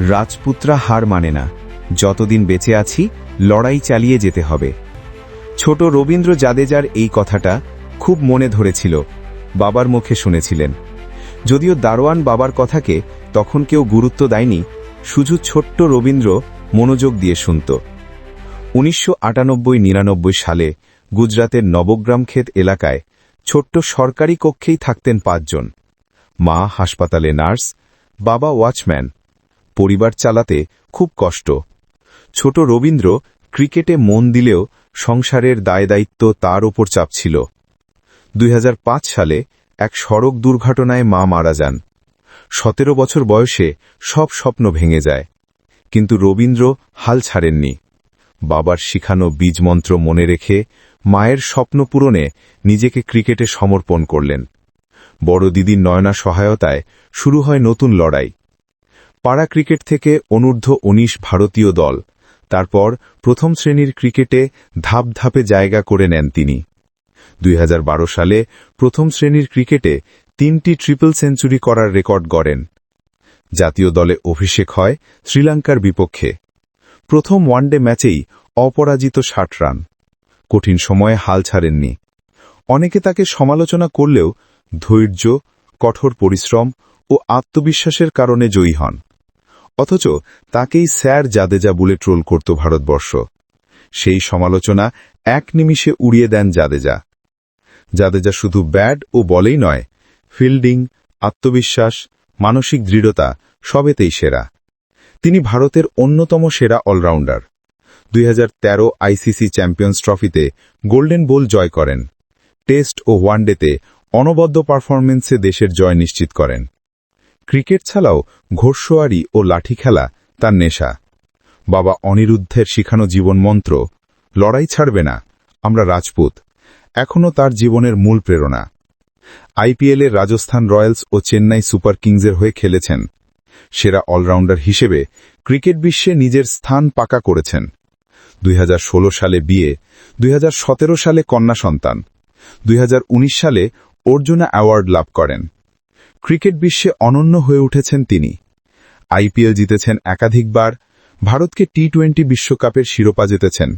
রাজপুতরা হার মানে না। যতদিন বেঁচে আছি, লড়াই চালিয়ে যেতে হবে। ছোট রবীন্দ্র জাদেজার এই কথাটা খুব মনে ধরেছিল, বাবার মুখে শুনেছিলেন। যদিও দারোয়ান বাবার কথাকে তখন কেউ গুরুত্ব দেয়নি, শুধু ছোট্ট রবীন্দ্র মনোযোগ দিয়ে শুনত। উনিশশো আটানব্বই নিরানব্বই সালে গুজরাতের নবগ্রাম ক্ষেত এলাকায় ছোট্ট সরকারি কক্ষেই থাকতেন পাঁচজন। মা, হাসপাতালে নার্স, বাবা ওয়াচম্যান। পরিবার চালাতে খুব কষ্ট। ছোট রবীন্দ্র ক্রিকেটে মন দিলেও সংসারের দায়দায়িত্ব তার ওপর চাপ ছিল। দুই হাজার পাঁচ সালে এক সড়ক দুর্ঘটনায় মা মারা যান। সতেরো বছর বয়সে সব স্বপ্ন ভেঙে যায়। কিন্তু রবীন্দ্র হাল ছাড়েননি। বাবার শিখানো বীজমন্ত্র মনে রেখে মায়ের স্বপ্ন পূরণে নিজেকে ক্রিকেটে সমর্পণ করলেন। বড় দিদির নয়না সহায়তায় শুরু হয় নতুন লড়াই। পাড়া ক্রিকেট থেকে অনূর্ধ্ব উনিশ ভারতীয় দল। তারপর প্রথম শ্রেণির ক্রিকেটে ধাপ ধাপে জায়গা করে নেন তিনি। দুই হাজার বারো সালে প্রথম শ্রেণির ক্রিকেটে তিনটি ট্রিপল সেঞ্চুরি করার রেকর্ড গড়েন। জাতীয় দলে অভিষেক হয় শ্রীলঙ্কার বিপক্ষে। প্রথম ওয়ানডে ম্যাচেই অপরাজিত ষাট রান। কঠিন সময়ে হাল ছাড়েননি। অনেকে তাকে সমালোচনা করলেও ধৈর্য, কঠোর পরিশ্রম ও আত্মবিশ্বাসের কারণে জয়ী হন। অথচ তাকেই স্যার জাদেজা বলে ট্রোল করত ভারতবর্ষ। সেই সমালোচনা এক নিমিষে উড়িয়ে দেন জাদেজা। জাদেজা শুধু ব্যাট ও বলেই নয়, ফিল্ডিং, আত্মবিশ্বাস, মানসিক দৃঢ়তা, সবেতেই সেরা। তিনি ভারতের অন্যতম সেরা অলরাউন্ডার। দুই হাজার তেরো আইসিসি চ্যাম্পিয়ন্স ট্রফিতে গোল্ডেন বোল জয় করেন। টেস্ট ও ওয়ানডেতে অনবদ্য পারফরমেন্সে দেশের জয় নিশ্চিত করেন। ক্রিকেট ছাড়াও ঘোড়সোয়ারি ও লাঠি খেলা তার নেশা। বাবা অনিরুদ্ধের শিখানো জীবনমন্ত্র লড়াই ছাড়বে না, আমরা রাজপুত। এখনও তার জীবনের মূল প্রেরণা। আইপিএলের রাজস্থান রয়্যালস ও চেন্নাই সুপার কিংসের হয়ে খেলেছেন। সেরা অলরাউন্ডার হিসেবে ক্রিকেট বিশ্বে নিজের স্থান পাকা করেছেন। দুই হাজার ষোলো সালে বিয়ে, দুই হাজার সতেরো সালে কন্যা সন্তান, দুই হাজার উনিশ সালে অর্জুনা অ্যাওয়ার্ড লাভ করেন। ক্রিকেট বিশ্বে অনন্য হয়ে উঠেছেন তিনি। আইপিএল জিতেছেন একাধিকবার, ভারতকে টি টোয়েন্টি বিশ্বকাপের শিরোপা জিতেছেন।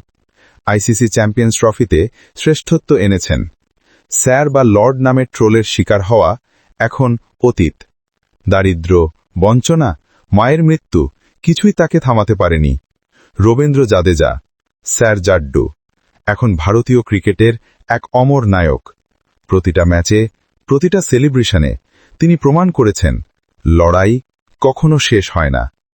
আইসিসি চ্যাম্পিয়ন্স ট্রফিতে শ্রেষ্ঠত্ব এনেছেন। স্যার বা লর্ড নামের ট্রোলের শিকার হওয়া এখন অতীত। দারিদ্র বঞ্চনা, মায়ের মৃত্যু, কিছুই তাকে থামাতে পারেনি। রবীন্দ্র জাদেজা, স্যার জাড্ডু, এখন ভারতীয় ক্রিকেটের এক অমর নায়ক। প্রতিটা ম্যাচে প্রতিটা সেলিব্রেশনে তিনি প্রমাণ করেছেন লড়াই কখনো শেষ হয় না।